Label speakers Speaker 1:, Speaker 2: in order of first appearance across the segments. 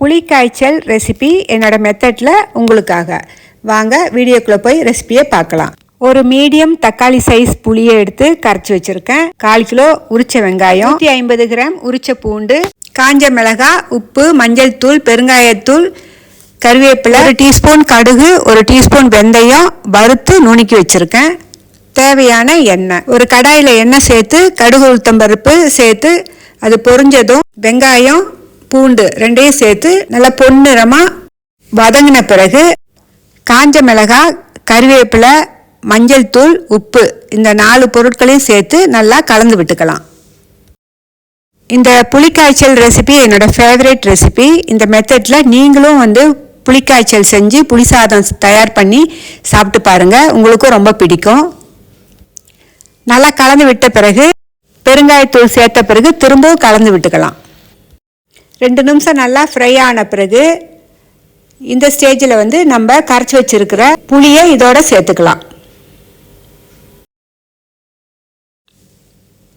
Speaker 1: புளி காய்ச்சல் ரெசிபி என்னோட மெத்தடில் உங்களுக்காக. வாங்க வீடியோக்குள்ளே போய் ரெசிபியை பார்க்கலாம். ஒரு மீடியம் தக்காளி சைஸ் புளியை எடுத்து கரைச்சி வச்சுருக்கேன். கால் கிலோ உரிச்ச வெங்காயம். நூற்றி ஐம்பது கிராம் உரிச்ச பூண்டு. காஞ்ச மிளகாய் உப்பு மஞ்சள் தூள் பெருங்காயத்தூள் கருவேப்பிலை. ஒரு டீஸ்பூன் கடுகு ஒரு டீஸ்பூன் வெந்தயம் வறுத்து நுணுக்கி வச்சுருக்கேன். தேவையான எண்ணெய். ஒரு கடாயில் எண்ணெய் சேர்த்து கடுகு உளுத்தம்பருப்பு சேர்த்து அது பொரிஞ்சதும் வெங்காயம் பூண்டு ரெண்டையும் சேர்த்து நல்லா பொன்னிறமாக வதங்கின பிறகு காஞ்ச மிளகாய் கறிவேப்பிலை மஞ்சள் தூள் உப்பு இந்த நாலு பொருட்களையும் சேர்த்து நல்லா கலந்து விட்டுக்கலாம். இந்த புளிக்காய்ச்சல் ரெசிபி என்னோட ஃபேவரட் ரெசிபி இந்த மெத்தடில் நீங்களும் வந்து புளிக்காய்ச்சல் செஞ்சு புளி சாதம் தயார் பண்ணி சாப்பிட்டு பாருங்கள் உங்களுக்கும் ரொம்ப பிடிக்கும். நல்லா கலந்து விட்ட பிறகு பெருங்காயத்தூள் சேர்த்த பிறகு திரும்பவும் கலந்து விட்டுக்கலாம். ரெண்டு நிமிஷம் நல்லா ஃப்ரை ஆன பிறகு இந்த ஸ்டேஜில் வந்து நம்ம கரைச்சி வச்சுருக்கிற புளியை இதோட சேர்த்துக்கலாம்.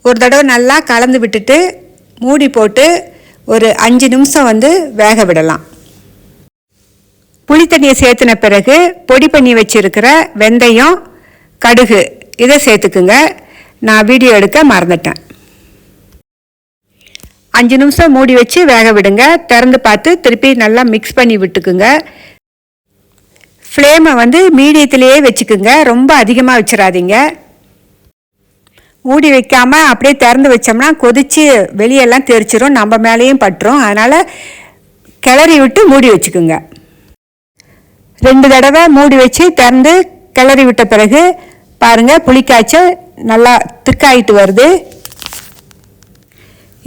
Speaker 1: ஒரு தடவை நல்லா கலந்து விட்டுட்டு மூடி போட்டு ஒரு அஞ்சு நிமிஷம் வந்து வேக விடலாம். புளி தண்ணியை சேர்த்துன பிறகு பொடி பண்ணி வச்சுருக்கிற வெந்தயம் கடுகு இதை சேர்த்துக்குங்க. நான் வீடியோ எடுக்க மறந்துட்டேன். அஞ்சு நிமிஷம் மூடி வச்சு வேக விடுங்க. திறந்து பார்த்து திருப்பி நல்லா மிக்ஸ் பண்ணி விட்டுக்குங்க. ஃப்ளேமை வந்து மீடியத்திலேயே வச்சுக்குங்க. ரொம்ப அதிகமாக வச்சிடாதீங்க மூடி வைக்காமல் அப்படியே திறந்து வச்சோம்னா கொதிச்சு வெளியெல்லாம் தெரிச்சிரும். நம்ம மேலேயும் பட்டுரும். அதனால் கிளறி விட்டு மூடி வச்சுக்குங்க. ரெண்டு தடவை மூடி வச்சு திறந்து கிளறி விட்ட பிறகு பாருங்கள் புளிக்காய்ச்சல் நல்லா திக்காயிட்டு வருது.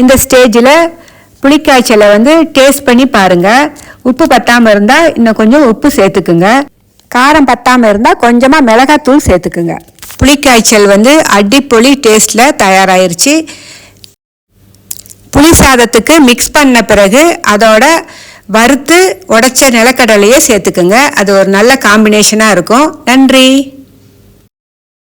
Speaker 1: இந்த ஸ்டேஜில் புளிக்காய்ச்சலை வந்து டேஸ்ட் பண்ணி பாருங்கள் உப்பு பத்தாமல் இருந்தால் இன்னும் கொஞ்சம் உப்பு சேர்த்துக்குங்க. காரம் பத்தாமல் இருந்தால் கொஞ்சமாக மிளகாத்தூள் சேர்த்துக்குங்க. புளிக்காய்ச்சல் வந்து அடிப்பொலி டேஸ்ட்டில் தயாராயிருச்சு. புளி சாதத்துக்கு மிக்ஸ் பண்ண பிறகு அதோட வறுத்து உடைச்ச நிலக்கடலையே சேர்த்துக்குங்க. அது ஒரு நல்ல காம்பினேஷனாக இருக்கும். நன்றி.